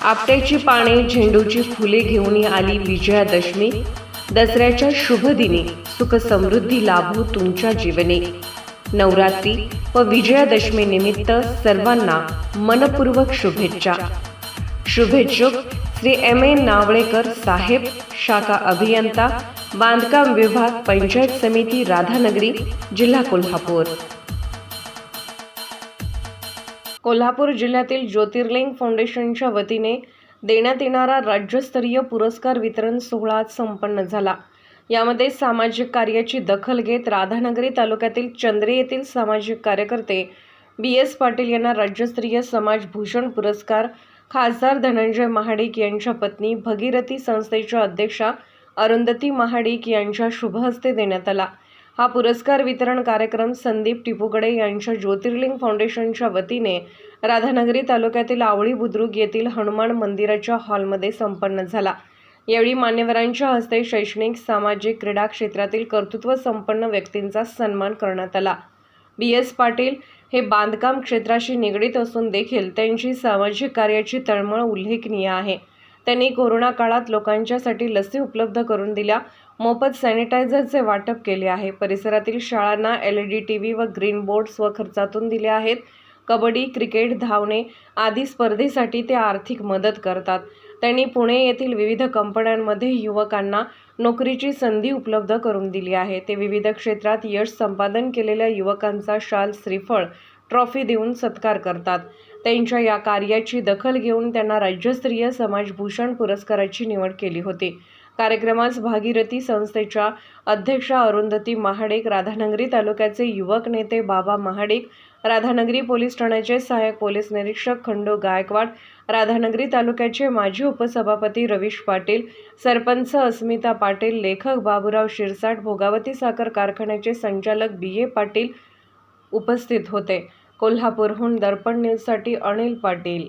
आपट्याची पाने झेंडूची फुले घेऊन आली विजयादशमी. दसऱ्याच्या शुभ दिनी सुख समृद्धी लाभो तुमच्या जीवने. नवरात्री व विजयादशमी निमित्त सर्वांना मनपूर्वक शुभेच्छा. शुभेच्छुक श्री एम ए नावळेकर साहेब शाखा अभियंता बांधकाम विभाग पंचायत समिती राधानगरी जिल्हा कोल्हापूर. कोल्हापूर जिल्ह्यातील ज्योतिर्लिंग फाउंडेशनच्या वतीने देण्यात येणारा राज्यस्तरीय पुरस्कार वितरण सोहळा आज संपन्न झाला. यामध्ये सामाजिक कार्याची दखल घेत राधानगरी तालुक्यातील चंद्रे येथील सामाजिक कार्यकर्ते बी एस पाटील यांना राज्यस्तरीय समाज भूषण पुरस्कार खासदार धनंजय महाडिक यांच्या पत्नी भगीरथी संस्थेच्या अध्यक्षा अरुंधती महाडिक यांच्या शुभहस्ते देण्यात आला. हा पुरस्कार वितरण कार्यक्रम संदीप टिपूगडे यांच्या ज्योतिर्लिंग फाउंडेशनच्या वतीने राधानगरी तालुक्यातील आवळी बुद्रुक येथील हनुमान मंदिराच्या हॉलमध्ये संपन्न झाला. यावेळी मान्यवरांच्या हस्ते शैक्षणिक सामाजिक क्रीडा क्षेत्रातील कर्तृत्व संपन्न व्यक्तींचा सन्मान करण्यात आला. बी. एस. पाटील हे बांधकाम क्षेत्राशी निगडीत असून देखील त्यांची सामाजिक कार्याची तळमळ उल्लेखनीय आहे. त्यांनी कोरोना काळात लोकांच्यासाठी लसी उपलब्ध करून दिल्या. मोफत सॅनिटायझरचे वाटप केले आहे. परिसरातील शाळांना L E D T V व ग्रीन बोर्ड स्वखर्चातून दिले आहेत. कबड्डी क्रिकेट धावणे आदी स्पर्धेसाठी ते आर्थिक मदत करतात. त्यांनी पुणे येथील विविध कंपन्यांमध्ये युवकांना नोकरीची संधी उपलब्ध करून दिली आहे. ते विविध क्षेत्रात यश संपादन केलेल्या युवकांचा शाल श्रीफळ ट्रॉफी देऊन सत्कार करतात. त्यांच्या या कार्याची दखल घेऊन त्यांना राज्यस्तरीय समाजभूषण पुरस्काराची निवड केली होती. कार्यक्रमास भागीरथी संस्थेच्या अध्यक्षा अरुंधती महाडिक राधानगरी तालुक्याचे युवक नेते बाबा महाडिक राधानगरी पोलीस ठाण्याचे सहाय्यक पोलीस निरीक्षक खंडू गायकवाड राधानगरी तालुक्याचे माजी उपसभापती रवीश पाटील सरपंच अस्मिता पाटील लेखक बाबूराव शिरसाट भोगावती साखर कारखान्याचे संचालक बी ए पाटील उपस्थित होते. कोल्हापूरहून दर्पण न्यूजसाठी अनिल पाटील.